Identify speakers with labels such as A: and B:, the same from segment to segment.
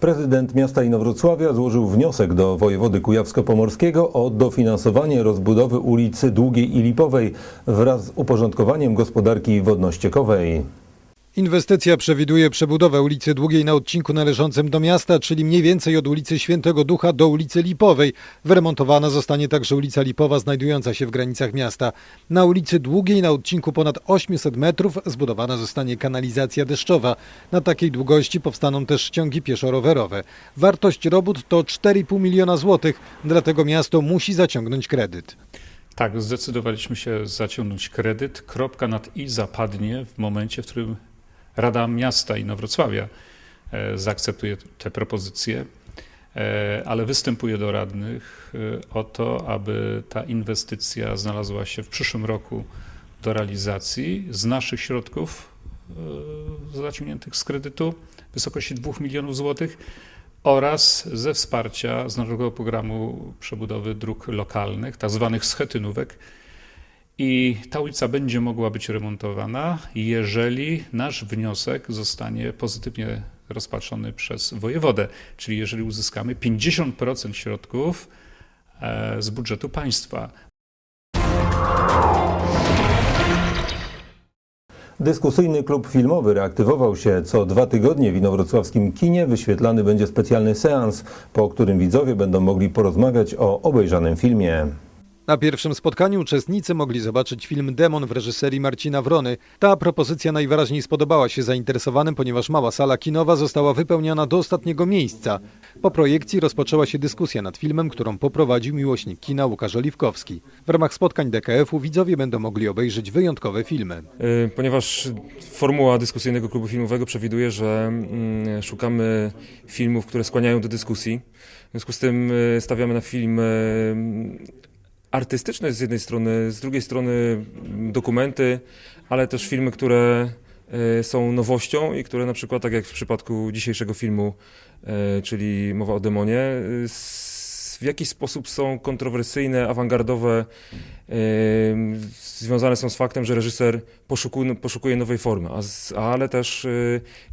A: Prezydent miasta Inowrocławia złożył wniosek do wojewody kujawsko-pomorskiego o dofinansowanie rozbudowy ulicy Długiej i Lipowej wraz z uporządkowaniem gospodarki wodno-ściekowej.
B: Inwestycja przewiduje przebudowę ulicy Długiej na odcinku należącym do miasta, czyli mniej więcej od ulicy Świętego Ducha do ulicy Lipowej. Wyremontowana zostanie także ulica Lipowa znajdująca się w granicach miasta. Na ulicy Długiej na odcinku ponad 800 metrów zbudowana zostanie kanalizacja deszczowa. Na takiej długości powstaną też ściągi pieszo-rowerowe. Wartość robót to 4,5 miliona złotych, dlatego miasto musi zaciągnąć kredyt.
C: Tak, zdecydowaliśmy się zaciągnąć kredyt. Kropka nad i zapadnie w momencie, w którym Rada Miasta Inowrocławia e, zaakceptuje te propozycje, e, ale występuje do radnych e, o to, aby ta inwestycja znalazła się w przyszłym roku do realizacji z naszych środków zaciągniętych z kredytu w wysokości 2 milionów złotych oraz ze wsparcia z Narodowego Programu Przebudowy Dróg Lokalnych, tak zwanych schetynówek. I ta ulica będzie mogła być remontowana, jeżeli nasz wniosek zostanie pozytywnie rozpatrzony przez wojewodę, czyli jeżeli uzyskamy 50% środków e, z budżetu państwa.
A: Dyskusyjny klub filmowy reaktywował się. Co dwa tygodnie w inowrocławskim kinie wyświetlany będzie specjalny seans, po którym widzowie będą mogli porozmawiać o obejrzanym filmie.
B: Na pierwszym spotkaniu uczestnicy mogli zobaczyć film Demon w reżyserii Marcina Wrony. Ta propozycja najwyraźniej spodobała się zainteresowanym, ponieważ mała sala kinowa została wypełniona do ostatniego miejsca. Po projekcji rozpoczęła się dyskusja nad filmem, którą poprowadził miłośnik kina Łukasz Oliwkowski. W ramach spotkań DKF-u widzowie będą mogli obejrzeć wyjątkowe filmy.
D: Y, Ponieważ formuła dyskusyjnego klubu filmowego przewiduje, że mm, szukamy filmów, które skłaniają do dyskusji. W związku z tym y, stawiamy na film y, artystyczne z jednej strony, z drugiej strony dokumenty, ale też filmy, które y, są nowością i które na przykład, tak jak w przypadku dzisiejszego filmu, y, czyli mowa o demonie, s- w jakiś sposób są kontrowersyjne, awangardowe, związane są z faktem, że reżyser poszukuje, poszukuje nowej formy, ale też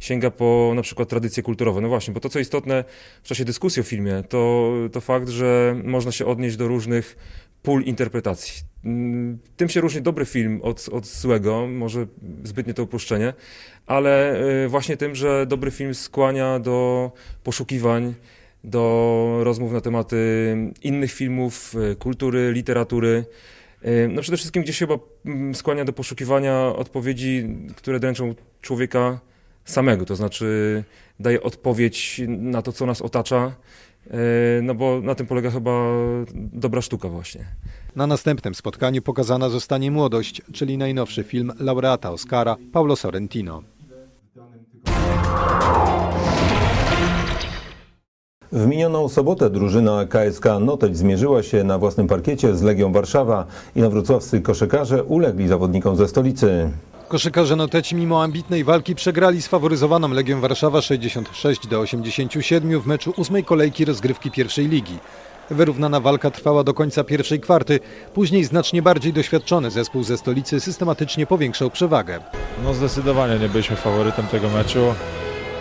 D: sięga po na przykład tradycje kulturowe. No właśnie, bo to co istotne w czasie dyskusji o filmie, to, to fakt, że można się odnieść do różnych pól interpretacji. Mm, Tym się różni dobry film od, od złego, może zbytnie to uproszczenie, ale y, właśnie tym, że dobry film skłania do poszukiwań, do rozmów na tematy innych filmów, y, kultury, literatury. Y, No przede wszystkim gdzieś chyba mm, skłania do poszukiwania odpowiedzi, które dręczą człowieka samego, to znaczy daje odpowiedź na to, co nas otacza, no bo na tym polega chyba dobra sztuka właśnie.
B: Na następnym spotkaniu pokazana zostanie Młodość, czyli najnowszy film laureata Oscara Paulo Sorrentino.
A: W minioną sobotę drużyna KSK Noteć zmierzyła się na własnym parkiecie z Legią Warszawa. Inowrocławscy koszykarze ulegli zawodnikom ze stolicy.
B: Koszykarze Noteci mimo ambitnej walki przegrali sfaworyzowaną Legią Warszawa 66 do 87 w meczu ósmej kolejki rozgrywki pierwszej ligi. Wyrównana walka trwała do końca pierwszej kwarty. Później znacznie bardziej doświadczony zespół ze stolicy systematycznie powiększał przewagę.
E: No zdecydowanie nie byliśmy faworytem tego meczu.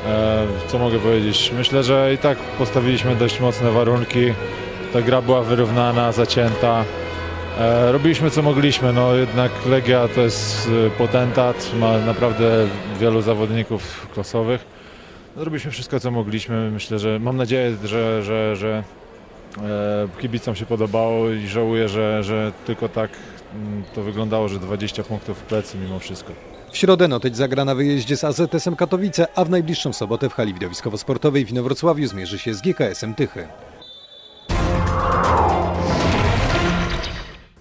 E: E, co mogę powiedzieć? Myślę, że i tak postawiliśmy dość mocne warunki. Ta gra była wyrównana, zacięta. E, robiliśmy co mogliśmy, no jednak Legia to jest e, potentat, ma naprawdę wielu zawodników klasowych. No, Zrobiliśmy wszystko co mogliśmy. Myślę, że mam nadzieję, że, że, że e, kibicom się podobało i żałuję, że, że tylko tak mm, to wyglądało, że 20 punktów w plecy mimo wszystko.
B: W środę Noteć zagra na wyjeździe z AZS-em Katowice, a w najbliższą sobotę w hali widowiskowo-sportowej w Inowrocławiu zmierzy się z GKS-em Tychy.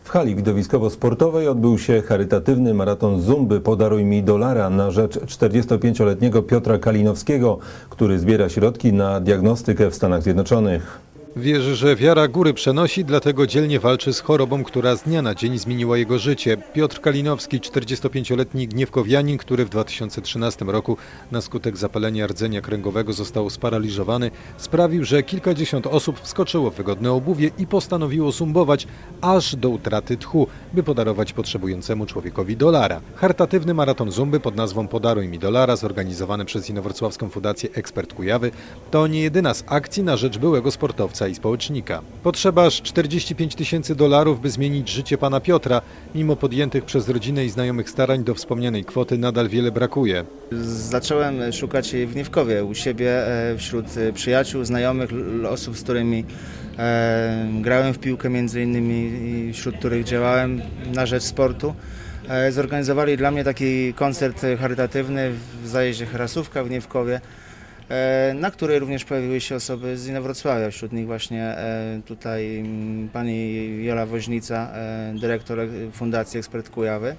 A: W hali widowiskowo-sportowej odbył się charytatywny maraton Zumby Podaruj mi dolara na rzecz 45-letniego Piotra Kalinowskiego, który zbiera środki na diagnostykę w Stanach Zjednoczonych.
B: Wierzy, że wiara góry przenosi, dlatego dzielnie walczy z chorobą, która z dnia na dzień zmieniła jego życie. Piotr Kalinowski, 45-letni gniewkowianin, który w 2013 roku na skutek zapalenia rdzenia kręgowego został sparaliżowany, sprawił, że kilkadziesiąt osób wskoczyło w wygodne obuwie i postanowiło zumbować aż do utraty tchu, by podarować potrzebującemu człowiekowi dolara. Charytatywny maraton zumby pod nazwą Podaruj mi dolara, zorganizowany przez Inowrocławską Fundację Ekspert Kujawy, to nie jedyna z akcji na rzecz byłego sportowca i społecznika. Potrzeba aż 45 tysięcy dolarów, by zmienić życie pana Piotra. Mimo podjętych przez rodzinę i znajomych starań do wspomnianej kwoty nadal wiele brakuje.
F: Zacząłem szukać jej w Gniewkowie, u siebie, e, wśród e, przyjaciół, znajomych, osób, z którymi e, grałem w piłkę między innymi wśród których działałem na rzecz sportu. Zorganizowali dla mnie taki koncert charytatywny w zajeździe Harasówka w Gniewkowie, e, na której również pojawiły się osoby z Inowrocławia, wśród nich właśnie e, tutaj mm, pani Jola Woźnica, e, dyrektor e, Fundacji Ekspert Kujawy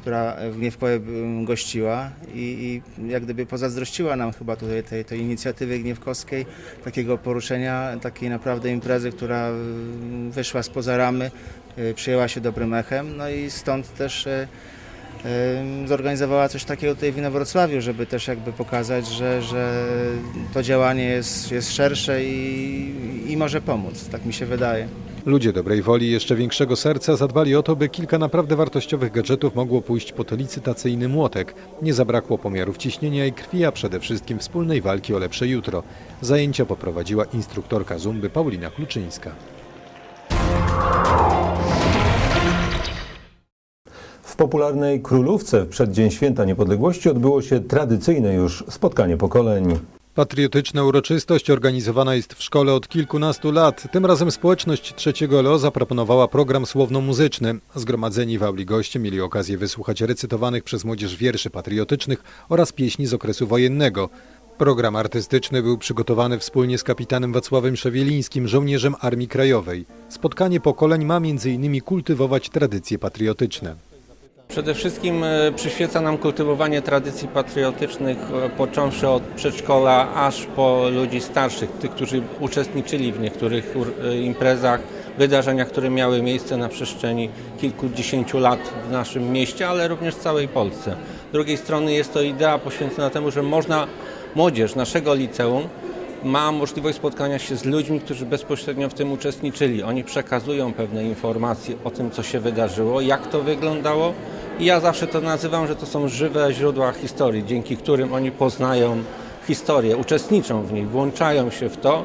F: która w Gniewkowie mm, gościła i, i jak gdyby pozazdrościła nam chyba tutaj tej, tej inicjatywy gniewkowskiej, takiego poruszenia, takiej naprawdę imprezy, która mm, wyszła spoza ramy, przyjęła się dobrym echem, no i stąd też zorganizowała coś takiego tutaj w Inowrocławiu, żeby też jakby pokazać, że, że to działanie jest, jest szersze i, i może pomóc, tak mi się wydaje.
B: Ludzie dobrej woli i jeszcze większego serca zadbali o to, by kilka naprawdę wartościowych gadżetów mogło pójść pod licytacyjny młotek. Nie zabrakło pomiarów ciśnienia i krwi, a przede wszystkim wspólnej walki o lepsze jutro. Zajęcia poprowadziła instruktorka zumby Paulina Kluczyńska.
A: Popularnej Królówce w przeddzień Święta Niepodległości odbyło się tradycyjne już spotkanie pokoleń.
B: Patriotyczna uroczystość organizowana jest w szkole od kilkunastu lat. Tym razem społeczność trzeciego LO zaproponowała program słowno-muzyczny. Zgromadzeni w auli goście mieli okazję wysłuchać recytowanych przez młodzież wierszy patriotycznych oraz pieśni z okresu wojennego. Program artystyczny był przygotowany wspólnie z kapitanem Wacławem Szewielińskim, żołnierzem Armii Krajowej. Spotkanie pokoleń ma m.in. kultywować tradycje patriotyczne.
G: Przede wszystkim e, przyświeca nam kultywowanie tradycji patriotycznych, e, począwszy od przedszkola aż po ludzi starszych, tych, którzy uczestniczyli w niektórych e, imprezach, wydarzeniach, które miały miejsce na przestrzeni kilkudziesięciu lat w naszym mieście, ale również w całej Polsce. Z drugiej strony jest to idea poświęcona temu, że można młodzież naszego liceum ma możliwość spotkania się z ludźmi, którzy bezpośrednio w tym uczestniczyli. Oni przekazują pewne informacje o tym, co się wydarzyło, jak to wyglądało. I ja zawsze to nazywam, że to są żywe źródła historii, dzięki którym oni poznają historię, uczestniczą w niej, włączają się w to.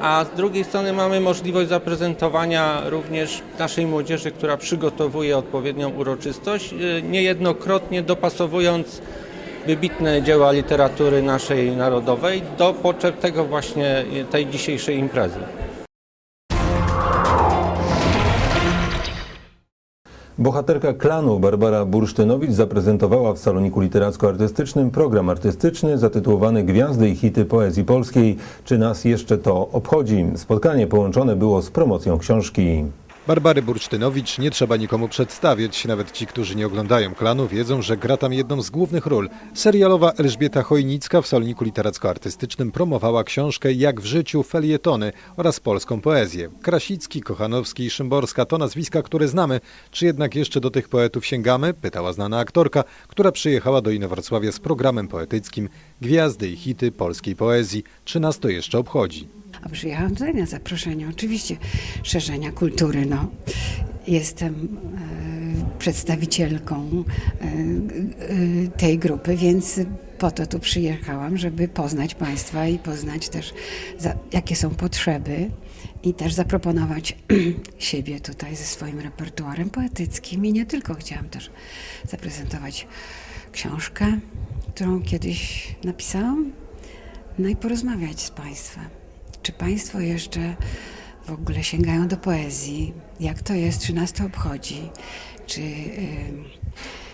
G: A z drugiej strony mamy możliwość zaprezentowania również naszej młodzieży, która przygotowuje odpowiednią uroczystość, y, niejednokrotnie dopasowując wybitne dzieła literatury naszej narodowej do potrzeb tego właśnie tej dzisiejszej imprezy.
A: Bohaterka klanu Barbara Bursztynowicz zaprezentowała w saloniku literacko-artystycznym program artystyczny zatytułowany Gwiazdy i hity poezji polskiej. Czy nas jeszcze to obchodzi? Spotkanie połączone było z promocją książki.
B: Barbary Bursztynowicz nie trzeba nikomu przedstawiać. Nawet ci, którzy nie oglądają klanu, wiedzą, że gra tam jedną z głównych ról. Serialowa Elżbieta Chojnicka w saloniku literacko-artystycznym promowała książkę Jak w życiu felietony oraz polską poezję. Krasicki, Kochanowski i Szymborska to nazwiska, które znamy. Czy jednak jeszcze do tych poetów sięgamy? Pytała znana aktorka, która przyjechała do Inowrocławia z programem poetyckim Gwiazdy i hity polskiej poezji. Czy nas to jeszcze obchodzi?
H: A przyjechałam tutaj na zaproszenie oczywiście szerzenia kultury. No. Jestem e, przedstawicielką e, e, tej grupy, więc po to tu przyjechałam, żeby poznać Państwa i poznać też, za, jakie są potrzeby i też zaproponować siebie tutaj ze swoim repertuarem poetyckim i nie tylko. Chciałam też zaprezentować książkę, którą kiedyś napisałam, no i porozmawiać z Państwem. Czy Państwo jeszcze w ogóle sięgają do poezji? Jak to jest? Czy nas to obchodzi? Czy y,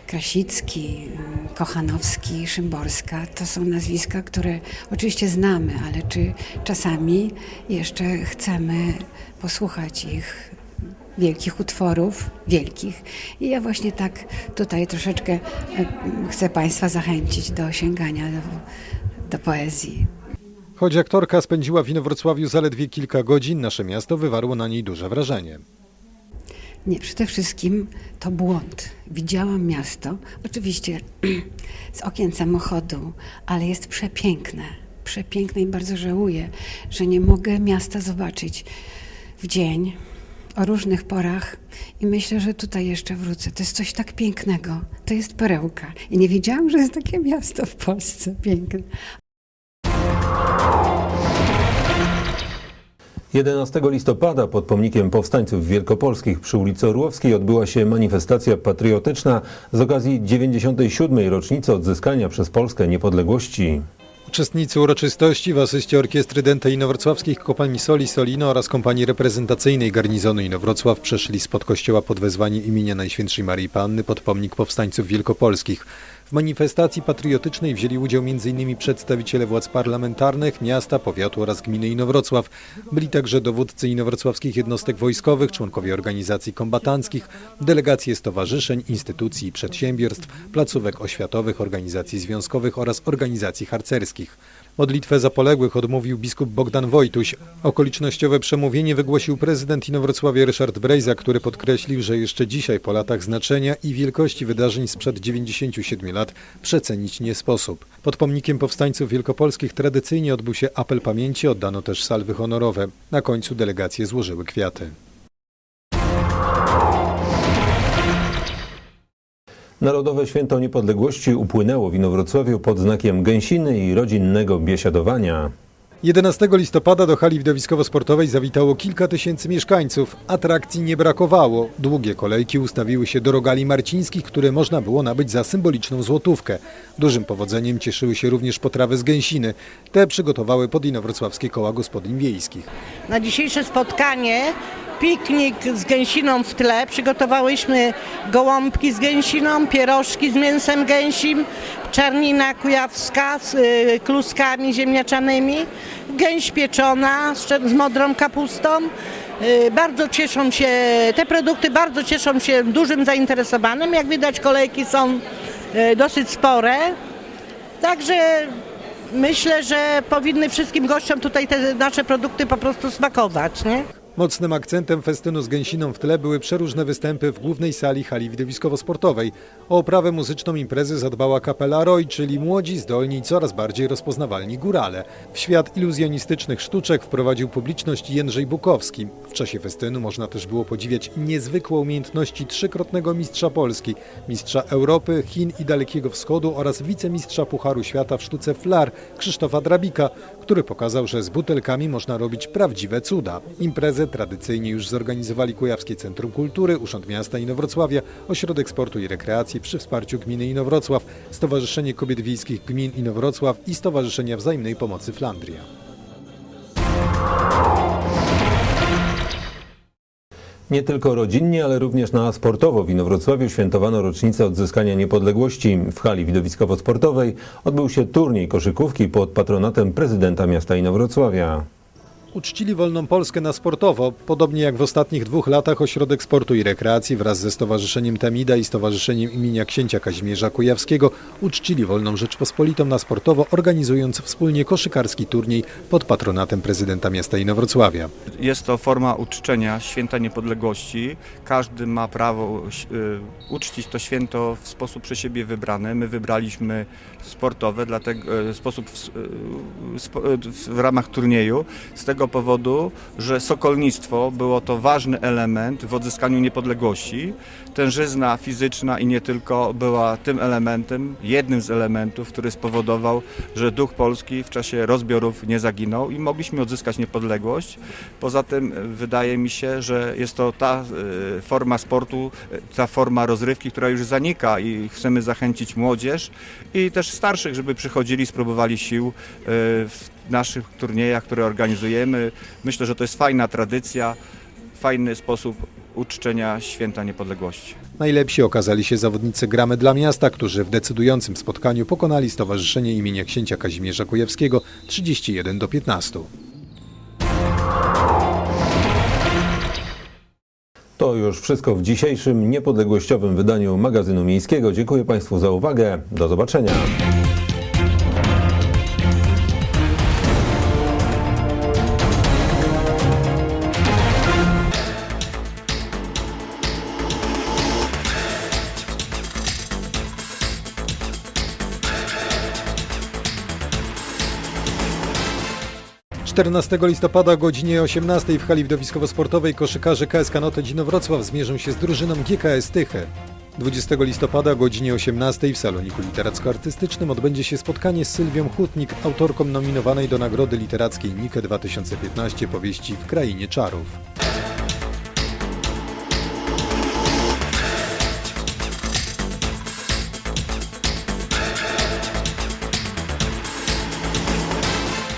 H: Krasicki, y, Kochanowski, Szymborska to są nazwiska, które oczywiście znamy, ale czy czasami jeszcze chcemy posłuchać ich wielkich utworów, wielkich. I ja właśnie tak tutaj troszeczkę y, chcę Państwa zachęcić do sięgania do, do poezji.
B: Choć aktorka spędziła w Inowrocławiu zaledwie kilka godzin, nasze miasto wywarło na niej duże wrażenie.
H: Nie, przede wszystkim to błąd. Widziałam miasto, oczywiście z okien samochodu, ale jest przepiękne. Przepiękne i bardzo żałuję, że nie mogę miasta zobaczyć w dzień, o różnych porach i myślę, że tutaj jeszcze wrócę. To jest coś tak pięknego. To jest perełka. I nie wiedziałam, że jest takie miasto w Polsce piękne.
A: 11 listopada pod pomnikiem powstańców wielkopolskich przy ulicy Orłowskiej odbyła się manifestacja patriotyczna z okazji 97. rocznicy odzyskania przez Polskę niepodległości.
B: Uczestnicy uroczystości w asyście Orkiestry Dętej Inowrocławskich Kopalni Soli Solino oraz kompanii reprezentacyjnej garnizonu Inowrocław przeszli spod kościoła pod wezwanie imienia Najświętszej Maryi Panny pod pomnik powstańców wielkopolskich. W manifestacji patriotycznej wzięli udział m.in. przedstawiciele władz parlamentarnych, miasta, powiatu oraz gminy Inowrocław. Byli także dowódcy inowrocławskich jednostek wojskowych, członkowie organizacji kombatanckich, delegacje stowarzyszeń, instytucji i przedsiębiorstw, placówek oświatowych, organizacji związkowych oraz organizacji harcerskich. Modlitwę za poległych odmówił biskup Bogdan Wojtuś. Okolicznościowe przemówienie wygłosił prezydent Inowrocławia Ryszard Brejza, który podkreślił, że jeszcze dzisiaj po latach znaczenia i wielkości wydarzeń sprzed 97 lat przecenić nie sposób. Pod pomnikiem powstańców wielkopolskich tradycyjnie odbył się apel pamięci, oddano też salwy honorowe. Na końcu delegacje złożyły kwiaty.
A: Narodowe Święto Niepodległości upłynęło w Inowrocławiu pod znakiem gęsiny i rodzinnego biesiadowania.
B: 11 listopada do hali widowiskowo-sportowej zawitało kilka tysięcy mieszkańców. Atrakcji nie brakowało. Długie kolejki ustawiły się do rogali marcińskich, które można było nabyć za symboliczną złotówkę. Dużym powodzeniem cieszyły się również potrawy z gęsiny. Te przygotowały podinowrocławskie koła gospodyń wiejskich.
I: Na dzisiejsze spotkanie piknik z gęsiną w tle. Przygotowałyśmy gołąbki z gęsiną, pierożki z mięsem gęsim, czarnina kujawska z y, kluskami ziemniaczanymi, gęś pieczona z, modrą kapustą. Y, Bardzo cieszą się, te produkty bardzo cieszą się dużym zainteresowaniem. Jak widać kolejki są y, dosyć spore. Także myślę, że powinny wszystkim gościom tutaj te nasze produkty po prostu smakować, nie?
B: Mocnym akcentem festynu z gęsiną w tle były przeróżne występy w głównej sali hali widowiskowo-sportowej. O oprawę muzyczną imprezy zadbała kapela Roy, czyli młodzi, zdolni i coraz bardziej rozpoznawalni górale. W świat iluzjonistycznych sztuczek wprowadził publiczność Jędrzej Bukowski. W czasie festynu można też było podziwiać niezwykłe umiejętności trzykrotnego mistrza Polski, mistrza Europy, Chin i Dalekiego Wschodu oraz wicemistrza Pucharu Świata w sztuce flar Krzysztofa Drabika, który pokazał, że z butelkami można robić prawdziwe cuda. Imprezę tradycyjnie już zorganizowali Kujawskie Centrum Kultury, Urząd Miasta Inowrocławia, Ośrodek Sportu i Rekreacji przy wsparciu Gminy Inowrocław, Stowarzyszenie Kobiet Wiejskich Gmin Inowrocław i Stowarzyszenia Wzajemnej Pomocy Flandria.
A: Nie tylko rodzinnie, ale również na sportowo w Inowrocławiu świętowano rocznicę odzyskania niepodległości. W hali widowiskowo-sportowej odbył się turniej koszykówki pod patronatem prezydenta miasta Inowrocławia.
B: Uczcili Wolną Polskę na sportowo. Podobnie jak w ostatnich dwóch latach Ośrodek Sportu i Rekreacji wraz ze Stowarzyszeniem Temida i Stowarzyszeniem imienia księcia Kazimierza Kujawskiego uczcili Wolną Rzeczpospolitą na sportowo, organizując wspólnie koszykarski turniej pod patronatem prezydenta miasta Inowrocławia.
J: Jest to forma uczczenia święta niepodległości. Każdy ma prawo y, uczcić to święto w sposób przez siebie wybrany. My wybraliśmy sportowe, dlatego y, sposób w, y, w ramach turnieju z tego powodu, że sokolnictwo było to ważny element w odzyskaniu niepodległości. Tężyzna fizyczna i nie tylko była tym elementem, jednym z elementów, który spowodował, że duch polski w czasie rozbiorów nie zaginął i mogliśmy odzyskać niepodległość. Poza tym e, wydaje mi się, że jest to ta e, forma sportu, e, ta forma rozrywki, która już zanika i chcemy zachęcić młodzież i też starszych, żeby przychodzili, spróbowali sił w naszych turniejach, które organizujemy. Myślę, że to jest fajna tradycja, fajny sposób uczczenia święta niepodległości.
B: Najlepsi okazali się zawodnicy Gramy dla Miasta, którzy w decydującym spotkaniu pokonali Stowarzyszenie imienia księcia Kazimierza Kujawskiego 31 do 15.
A: To już wszystko w dzisiejszym niepodległościowym wydaniu magazynu miejskiego. Dziękuję Państwu za uwagę. Do zobaczenia.
K: 14 listopada o godzinie 18 w hali widowiskowo-sportowej koszykarze KS Dzino Wrocław zmierzą się z drużyną GKS Tychy. 20 listopada o godzinie 18 w saloniku literacko-artystycznym odbędzie się spotkanie z Sylwią Hutnik, autorką nominowanej do Nagrody Literackiej Nike 2015 powieści W Krainie Czarów.